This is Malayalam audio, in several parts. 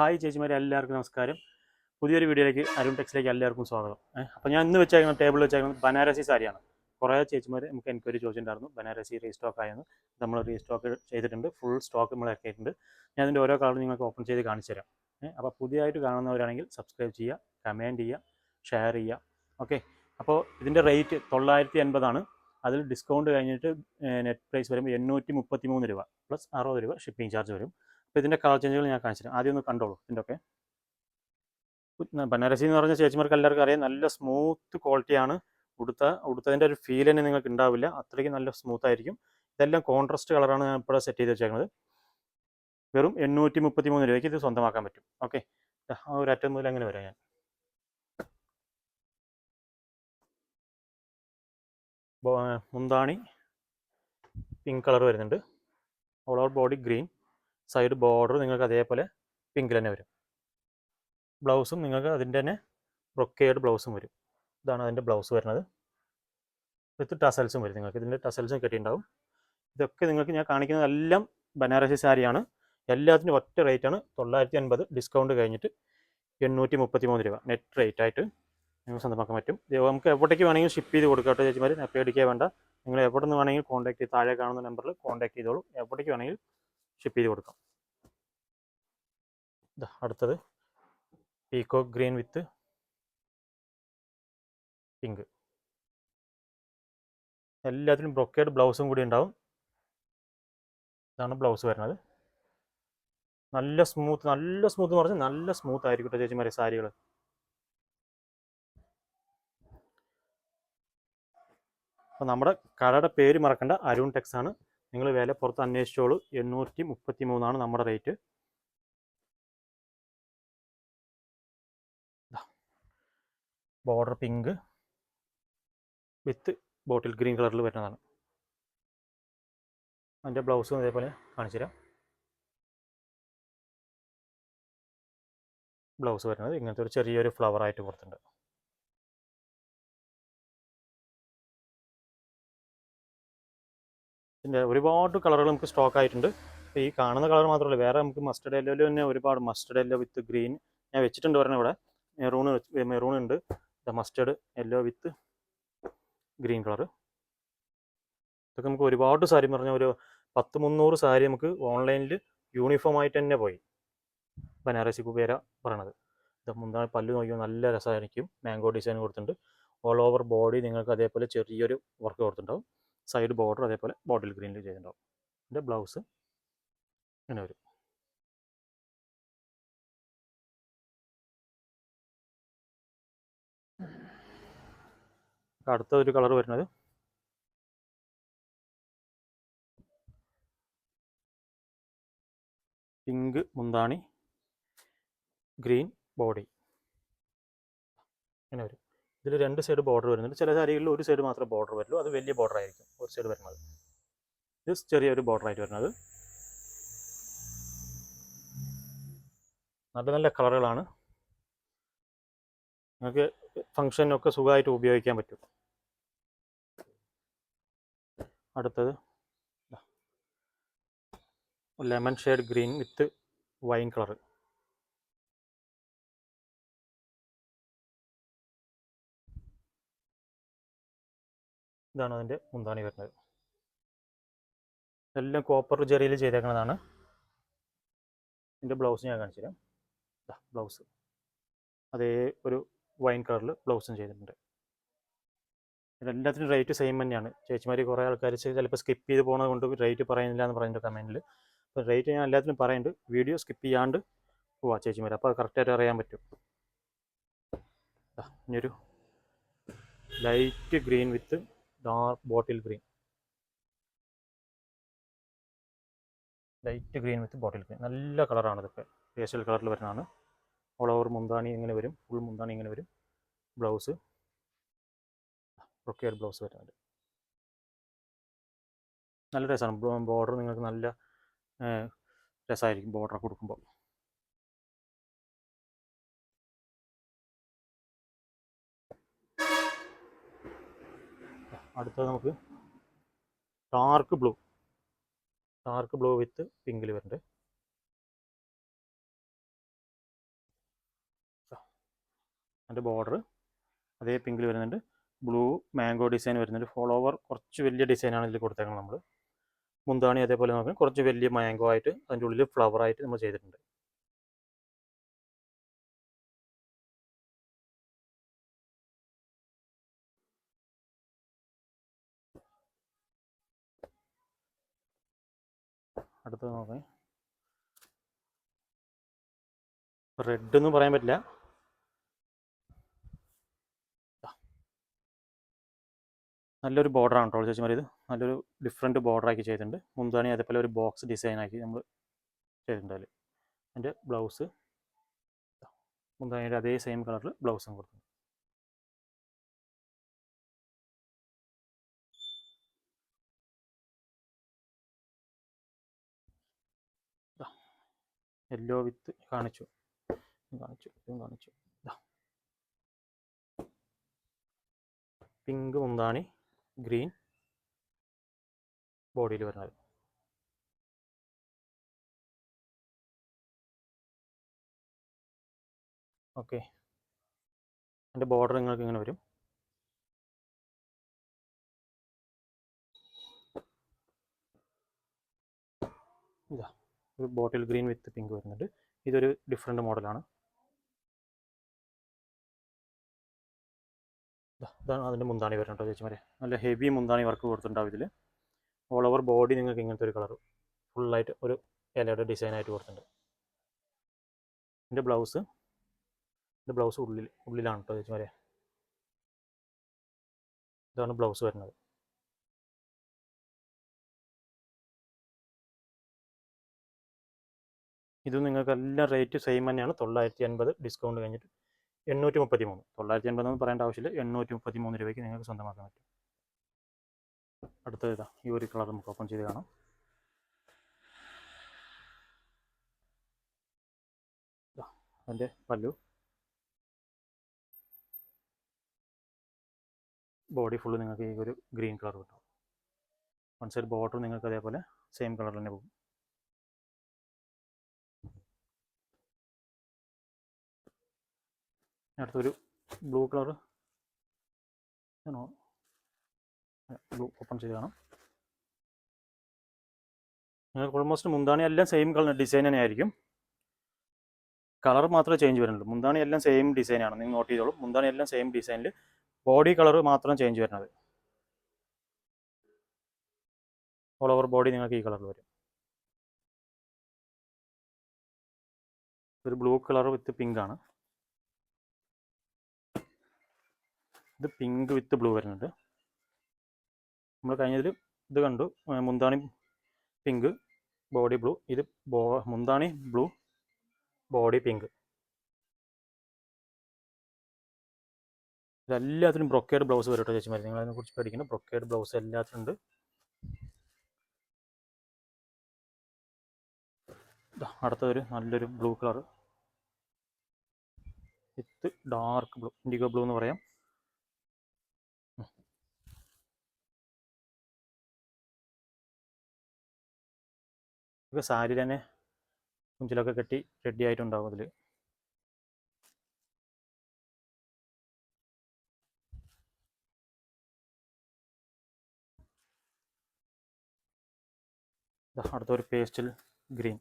ഹായ് ചേച്ചിമാരെ എല്ലാവർക്കും നമസ്കാരം. പുതിയൊരു വീഡിയോയിലേക്ക് അരുൺ ടെക്സിലേക്ക് എല്ലാവർക്കും സ്വാഗതം. അപ്പോൾ ഞാൻ ഇന്ന് വെച്ചേക്കുന്ന ടേബിളിൽ വെച്ചേക്കുന്നത് ബനാരസി സാരിയാണ്. കുറേ ചേച്ചിമാർ നമുക്ക് എൻക്വയറി ചോദിച്ചിട്ടുണ്ടായിരുന്നു ബനാറസി റീസ്റ്റോക്ക് ആയെന്ന്. നമ്മൾ റീസ്റ്റോക്ക് ചെയ്തിട്ടുണ്ട് ഫുൾ സ്റ്റോക്ക് നമ്മൾ ഇറക്കിയിട്ടുണ്ട്. ഞാൻ അതിന്റെ ഓരോ കളർ നിങ്ങൾക്ക് ഓപ്പൺ ചെയ്ത് കാണിച്ചു തരാം. അപ്പോൾ പുതിയതായിട്ട് കാണുന്നവരാണെങ്കിൽ സബ്സ്ക്രൈബ് ചെയ്യുക കമന്റ് ചെയ്യുക ഷെയർ ചെയ്യുക. ഓക്കെ അപ്പോൾ ഇതിന്റെ റേറ്റ് തൊള്ളായിരത്തി എൺപതാണ് അതിൽ ഡിസ്കൗണ്ട് കഴിഞ്ഞിട്ട് നെറ്റ് പ്രൈസ് വരുമ്പോൾ എണ്ണൂറ്റി മുപ്പത്തി മൂന്ന് രൂപ പ്ലസ് അറുപത് രൂപ ഷിപ്പിംഗ് ചാർജ് വരും. അപ്പോൾ ഇതിന്റെ കളർ ചേഞ്ചുകൾ ഞാൻ കാണിച്ചു ആദ്യം ഒന്ന് കണ്ടോളൂ ഇതിന്റെ ഒക്കെ ബനാരസി എന്ന് പറഞ്ഞ ചേച്ചിമാർക്ക് എല്ലാവർക്കും അറിയാം. നല്ല സ്മൂത്ത് ക്വാളിറ്റിയാണ് ഉടുത്ത ഉടുത്തതിന്റെ ഒരു ഫീൽ തന്നെ നിങ്ങൾക്ക് ഉണ്ടാവില്ല. അത്രയ്ക്ക് നല്ല സ്മൂത്ത് ആയിരിക്കും. ഇതെല്ലാം കോൺട്രാസ്റ്റ് കളറാണ് ഞാൻ ഇപ്പോൾ സെറ്റ് ചെയ്ത് വെച്ചേക്കുന്നത്. വെറും എണ്ണൂറ്റി മുപ്പത്തി മൂന്ന് രൂപയ്ക്ക് ഇത് സ്വന്തമാക്കാൻ പറ്റും. ഓക്കെ. ഒരു അറ്റം മുതൽ അങ്ങനെ വരാം ഞാൻ. മുന്താണി. പിങ്ക് കളർ വരുന്നുണ്ട്. All over body green side border നിങ്ങൾക്ക് അതേപോലെ പിങ്കിൽ തന്നെ വരും. ബ്ലൗസും നിങ്ങൾക്ക് അതിന്റെ തന്നെ ബ്രൊക്കേഡ് ബ്ലൗസും വരും. ഇതാണ് അതിന്റെ ബ്ലൗസ് വരുന്നത്. വിത്ത് ടസൽസും വരും നിങ്ങൾക്ക്. ഇതിന്റെ ടസൽസും കെട്ടിയിട്ടുണ്ടാവും ഇതൊക്കെ നിങ്ങൾക്ക് ഞാൻ കാണിക്കുന്നതെല്ലാം ബനാറസി സാരിയാണ് എല്ലാത്തിനും ഒറ്റ റേറ്റാണ് തൊള്ളായിരത്തി അൻപത് ഡിസ്കൗണ്ട് കഴിഞ്ഞിട്ട് എണ്ണൂറ്റി മുപ്പത്തി മൂന്ന് രൂപ. നെറ്റ് റേറ്റ് ആയിട്ട് നിങ്ങൾക്ക് സ്വന്തമാക്കാൻ പറ്റും. നമുക്ക് എവിടേക്ക് വേണമെങ്കിലും ഷിപ്പ് ചെയ്ത് കൊടുക്കാം കേട്ടോ ചേച്ചിമാർ പേടിക്കുക വേണ്ട. നിങ്ങൾ എവിടെ നിന്ന് വേണമെങ്കിൽ കോൺടാക്ട് ചെയ്ത് താഴെ കാണുന്ന നമ്പറിൽ കോൺടാക്ട് ചെയ്തോളൂ. എവിടേക്ക് വേണമെങ്കിൽ ഷിപ്പ് ചെയ്ത് കൊടുക്കാം. അടുത്തത്. പീക്കോ ഗ്രീൻ വിത്ത് പിങ്ക് എല്ലാത്തിനും ബ്രൊക്കേഡ് ബ്ലൗസും കൂടി ഉണ്ടാവും. ഇതാണ് ബ്ലൗസ് വരുന്നത്. നല്ല സ്മൂത്ത് നല്ല സ്മൂത്ത് എന്ന് പറഞ്ഞാൽ നല്ല സ്മൂത്ത് ആയിരിക്കും ചേച്ചിമാരെ സാരികൾ അപ്പോൾ നമ്മുടെ കടയുടെ പേര് മറക്കണ്ട. അരുൺ ടെക്സ് ആണ്. നിങ്ങൾ വില പുറത്ത് അന്വേഷിച്ചോളൂ. എണ്ണൂറ്റി മുപ്പത്തി മൂന്നാണ് നമ്മുടെ rate. Border pink. With bottle green കളറിൽ വരുന്നതാണ്. അതിന്റെ ബ്ലൗസും അതേപോലെ കാണിച്ചു തരാം. ബ്ലൗസ് വരുന്നത് ഇങ്ങനത്തെ ഒരു ചെറിയൊരു ഫ്ലവർ ആയിട്ട് കൊടുത്തിട്ടുണ്ട്. പിന്നെ ഒരുപാട് കളറുകൾ നമുക്ക് സ്റ്റോക്ക് ആയിട്ടുണ്ട്. ഈ കാണുന്ന കളർ മാത്രമല്ല വേറെ നമുക്ക് മസ്റ്റർഡ് യെല്ലോയിൽ തന്നെ ഒരുപാട് മസ്റ്റർഡ് യെല്ലോ വിത്ത് ഗ്രീൻ ഞാൻ വെച്ചിട്ടുണ്ട് പറഞ്ഞ ഇവിടെ. മെറൂൺ മെറൂൺ ഉണ്ട്. Mustard yellow with green colour ഇതൊക്കെ നമുക്ക് ഒരുപാട് സാരി എന്ന് പറഞ്ഞാൽ ഒരു പത്ത് മുന്നൂറ് സാരി നമുക്ക് ഓൺലൈനിൽ യൂണിഫോം ആയിട്ട് തന്നെ പോയി. ബനാറസി കുബേര പറയണത്. ഇത് മുന്താ പല്ല് നോക്കിയോ നല്ല രസമായിരിക്കും. മാംഗോ ഡിസൈൻ കൊടുത്തിട്ടുണ്ട്. ഓൾ ഓവർ ബോഡി നിങ്ങൾക്ക് അതേപോലെ ചെറിയൊരു വർക്ക് കൊടുത്തിട്ടുണ്ടാവും. സൈഡ് ബോർഡർ അതേപോലെ ബോട്ടിൽ ഗ്രീനിൽ ചെയ്തിട്ടുണ്ടാവും. എന്റെ ബ്ലൗസ് ഇങ്ങനെ വരും. അടുത്ത ഒരു കളർ വരുന്നത് പിങ്ക് മുന്താണി ഗ്രീൻ ബോഡി ഇങ്ങനെ വരും. ഇതിൽ രണ്ട് സൈഡ് ബോർഡർ വരുന്നുണ്ട്. ചില സാരികളിൽ ഒരു സൈഡ് മാത്രമേ ബോർഡർ വരുള്ളൂ അത് വലിയ ബോർഡർ ആയിരിക്കും. ഒരു സൈഡ് വരുന്നത്. ഇത് ചെറിയൊരു ബോർഡർ ആയിട്ട് വരുന്നത്. നല്ല നല്ല കളറുകളാണ്. നിങ്ങൾക്ക് ഫങ്ഷനൊക്കെ സുഖമായിട്ട് ഉപയോഗിക്കാൻ പറ്റും. അടുത്തത്. Lemon shade green with wine colour ഇതാണ് അതിന്റെ മുന്താണി വരുന്നത്. എല്ലാം കോപ്പർ ജെറിയിൽ ചെയ്തേക്കുന്നതാണ്. ഇതിന്റെ ബ്ലൗസ് ഞാൻ കാണിച്ചു തരാം. ബ്ലൗസ് അതേ ഒരു വൈൻ കളറിൽ ബ്ലൗസും ചെയ്തിട്ടുണ്ട്. എല്ലാത്തിനും റേറ്റ് സെയിം തന്നെയാണ്. ചേച്ചിമാർ കുറേ ആൾക്കാർ ചിലപ്പോൾ സ്കിപ്പ് ചെയ്ത് പോകുന്നത് കൊണ്ട് റേറ്റ് പറയുന്നില്ല എന്ന് പറഞ്ഞിട്ട് കമന്റിൽ അപ്പോൾ റേറ്റ് ഞാൻ എല്ലാത്തിനും പറയുന്നുണ്ട് വീഡിയോ സ്കിപ്പ് ചെയ്യാണ്ട് പോവാ ചേച്ചിമാർ അപ്പോൾ കറക്റ്റായിട്ട് അറിയാൻ പറ്റും. ഇനിയൊരു light green with dark bottle green light green with bottle green നല്ല കളറാണ് ഇതൊക്കെ. പേസ്റ്റൽ കളറിൽ വരുന്നതാണ്. ഓൾ ഓവർ മുന്താണി ഇങ്ങനെ വരും. ഫുൾ മുന്താണി ഇങ്ങനെ വരും. ബ്ലൗസ് റൊക്കിയർ ബ്ലൗസ് വരുന്നുണ്ട്. നല്ല രസമാണ്. ബോർഡർ നിങ്ങൾക്ക് നല്ല രസമായിരിക്കും ബോർഡർ കൊടുക്കുമ്പോൾ അടുത്തത് നമുക്ക് dark blue dark blue with പിങ്കിൽ വരുന്നുണ്ട് അതിന്റെ ബോർഡർ അതേ പിങ്കിൽ വരുന്നുണ്ട്. ബ്ലൂ മാംഗോ ഡിസൈൻ വരുന്നുണ്ട്. ഫോളോവർ കുറച്ച് വലിയ ഡിസൈനാണ് ഇതിൽ കൊടുത്തേക്കുന്നത് നമ്മൾ മുന്താണി അതേപോലെ നോക്കാം. കുറച്ച് വലിയ മാംഗോ ആയിട്ട് അതിന്റെ ഉള്ളിൽ ഫ്ലവർ ആയിട്ട് നമ്മൾ ചെയ്തിട്ടുണ്ട്. അടുത്തത് നോക്കേ. റെഡ് എന്ന് പറയാൻ പറ്റില്ല. നല്ലൊരു ബോർഡറാണ് കേട്ടോ ചേച്ചിമാർ ഇത്. നല്ലൊരു ഡിഫറെന്റ് ബോർഡറാക്കി ചെയ്തിട്ടുണ്ട്. മുന്താണി അതേപോലെ ഒരു ബോക്സ് ഡിസൈൻ ആക്കി നമ്മൾ ചെയ്തിട്ടുണ്ട് അതിൽ അതിന്റെ ബ്ലൗസ് മുന്താണിയുടെ അതേ സെയിം കളറിൽ ബ്ലൗസും കൊടുത്തു യെല്ലോ വിത്ത് കാണിച്ചു കാണിച്ചു ഇതും കാണിച്ചു പിങ്ക് മുന്താണി. ഗ്രീൻ ബോഡിയിൽ വരുന്നത്. ഓക്കെ എന്റെ ബോർഡർ നിങ്ങൾക്ക് ഇങ്ങനെ വരും. ഇതാ ഒരു ബോട്ടിൽ ഗ്രീൻ വിത്ത് പിങ്ക് വരുന്നുണ്ട്. ഇതൊരു ഡിഫറെന്റ് മോഡലാണ്. ഇതാണ് അതിന്റെ മുന്താണി ചേച്ചി ചേച്ചിമാരെ. നല്ല ഹെവി മുന്താണി വർക്ക് കൊടുത്തിട്ടുണ്ടാവും ഇതിൽ ഓൾ ഓവർ ബോഡി നിങ്ങൾക്ക് ഇങ്ങനത്തെ ഒരു കളർ ഫുള്ളായിട്ട് ഒരു ഇലയുടെ ഡിസൈൻ ആയിട്ട് കൊടുത്തിട്ടുണ്ട്. എന്റെ ബ്ലൗസ് എന്റെ ബ്ലൗസ് ഉള്ളിൽ ഉള്ളിലാണ് കേട്ടോ ചേച്ചിമാരെ. ഇതാണ് ബ്ലൗസ് വരുന്നത്. ഇത് നിങ്ങൾക്ക് എല്ലാം റേറ്റ് സെയിം തന്നെയാണ്. തൊള്ളായിരത്തി അൻപത് ഡിസ്കൗണ്ട് കഴിഞ്ഞിട്ട് എണ്ണൂറ്റി മുപ്പത്തി മൂന്ന് തൊള്ളായിരത്തി അൻപത് എന്ന് പറയേണ്ട ആവശ്യമില്ല. എണ്ണൂറ്റി മുപ്പത്തി മൂന്ന് രൂപയ്ക്ക് നിങ്ങൾക്ക് സ്വന്തമാക്കാൻ പറ്റും. അടുത്തത് ഇതാ ഈ ഒരു കളർ നമുക്ക് ഓപ്പൺ ചെയ്ത് കാണാം. അതിന്റെ പല്ലു ബോഡി ഫുള്ള് നിങ്ങൾക്ക് ഈ ഒരു ഗ്രീൻ കളർ കിട്ടും. വൺ സൈഡ് ബോർഡർ നിങ്ങൾക്ക് അതേപോലെ സെയിം കളർ തന്നെ പോകും. അടുത്തൊരു ബ്ലൂ കളർ ബ്ലൂ ഓപ്പൺ ചെയ്ത് കാണാം. ഓൾമോസ്റ്റ് മുന്താണി എല്ലാം സെയിം കളർ ഡിസൈൻ തന്നെ ആയിരിക്കും. കളർ മാത്രമേ ചേഞ്ച് വരുന്നുള്ളൂ. മുന്താണി എല്ലാം സെയിം ഡിസൈനാണ് നിങ്ങൾ നോട്ട് ചെയ്തോളൂ. മുന്താണി എല്ലാം സെയിം ഡിസൈനിൽ ബോഡി കളർ മാത്രം ചേഞ്ച് വരുന്നത്. ഓൾ ഓവർ ബോഡി നിങ്ങൾക്ക് ഈ കളറിൽ വരും. ഒരു ബ്ലൂ കളർ വിത്ത് പിങ്ക് ആണ്. ഇത് പിങ്ക് വിത്ത് ബ്ലൂ വരുന്നുണ്ട്. നമ്മൾ കഴിഞ്ഞതിൽ ഇത് കണ്ടു. മുന്താണി പിങ്ക് ബോഡി ബ്ലൂ ഇത് ബോ മുന്താണി ബ്ലൂ ബോഡി പിങ്ക് ഇതെല്ലാത്തിനും ബ്രൊക്കേഡ് ബ്ലൗസ് വരും കേട്ടോ ചേച്ചിമാർ നിങ്ങൾ അതിനെ കുറിച്ച് പഠിക്കണം. ബ്രൊക്കേഡ് ബ്ലൗസ് എല്ലാത്തിനും ഉണ്ട്. ദാ അടുത്തൊരു നല്ലൊരു blue colour with dark blue indigo blue എന്ന് പറയാം. ഇതൊക്കെ സാരി തന്നെ കുഞ്ചിലൊക്കെ കെട്ടി റെഡി ആയിട്ടുണ്ടാവും അതിൽ അടുത്തൊരു pastel green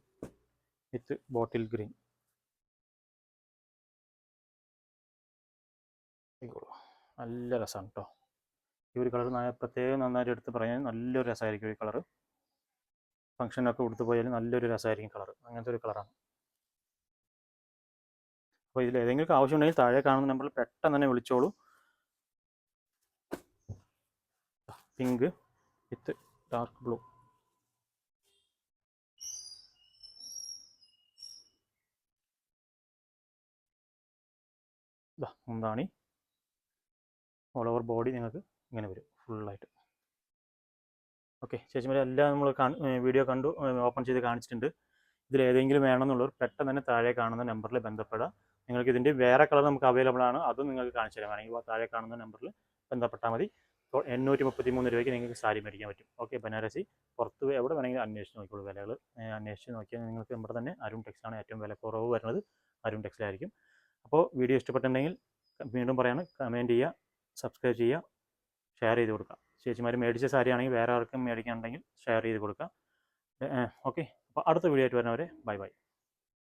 with bottle green നല്ല രസമാണ് കേട്ടോ ഈ ഒരു കളർ പ്രത്യേകം നന്നായിട്ട് എടുത്ത് പറയാൻ നല്ലൊരു രസമായിരിക്കും ഈ കളർ ഫംഗ്ഷനൊക്കെ കൊടുത്തു പോയാലും നല്ലൊരു രസമായിരിക്കും കളർ അങ്ങനത്തെ ഒരു കളറാണ് അപ്പോൾ ഇതിൽ ഏതെങ്കിലും ആവശ്യമുണ്ടെങ്കിൽ താഴെ കാണുന്ന നമ്പറിൽ പെട്ടെന്ന് തന്നെ വിളിച്ചോളൂ. പിങ്ക് വിത്ത് ഡാർക്ക് ബ്ലൂ മുന്താണി. ഓൾ ഓവർ ബോഡി നിങ്ങൾക്ക് ഇങ്ങനെ വരും. ഓക്കെ. ചേച്ചിമാരെ എല്ലാം നമ്മൾ വീഡിയോ കണ്ടു ഓപ്പൺ ചെയ്ത് കാണിച്ചിട്ടുണ്ട്. ഇതിൽ ഏതെങ്കിലും വേണമെന്നുള്ളവർ പെട്ടെന്ന് തന്നെ താഴെ കാണുന്ന നമ്പറിൽ ബന്ധപ്പെടാം നിങ്ങൾക്ക് ഇതിന്റെ വേറെ കളർ നമുക്ക് അവൈലബിൾ ആണ്. അതും നിങ്ങൾക്ക് കാണിച്ചു തരാം. വേണമെങ്കിൽ താഴെ കാണുന്ന നമ്പറിൽ ബന്ധപ്പെട്ടാൽ മതി. എണ്ണൂറ്റി മുപ്പത്തി മൂന്ന് രൂപയ്ക്ക് നിങ്ങൾക്ക് സാരി മേടിക്കാൻ പറ്റും. ഓക്കെ ബനാരസി പുറത്ത് എവിടെ വേണമെങ്കിലും അന്വേഷിച്ച് നോക്കിയുള്ളൂ വിലകൾ അന്വേഷിച്ച് നോക്കിയാൽ നിങ്ങൾക്ക് നമ്മുടെ തന്നെ അരുൺ ടെക്സ്റ്റാണ് ഏറ്റവും വില കുറവ് വരുന്നത്. അരുൺ ടെക്സിലായിരിക്കും അപ്പോൾ വീഡിയോ ഇഷ്ടപ്പെട്ടിട്ടുണ്ടെങ്കിൽ വീണ്ടും പറയാണ്. കമന്റ് ചെയ്യുക സബ്സ്ക്രൈബ് ചെയ്യുക ഷെയർ ചെയ്ത് കൊടുക്കുക. ചേച്ചിമാർ മേടിച്ച സാരി ആണെങ്കിൽ വേറെ ആർക്കും മേടിക്കാനുണ്ടെങ്കിൽ ഷെയർ ചെയ്ത് കൊടുക്കുക ഓക്കെ അപ്പോൾ അടുത്ത വീഡിയോ ആയിട്ട് വരുന്നവരെ ബൈ ബൈ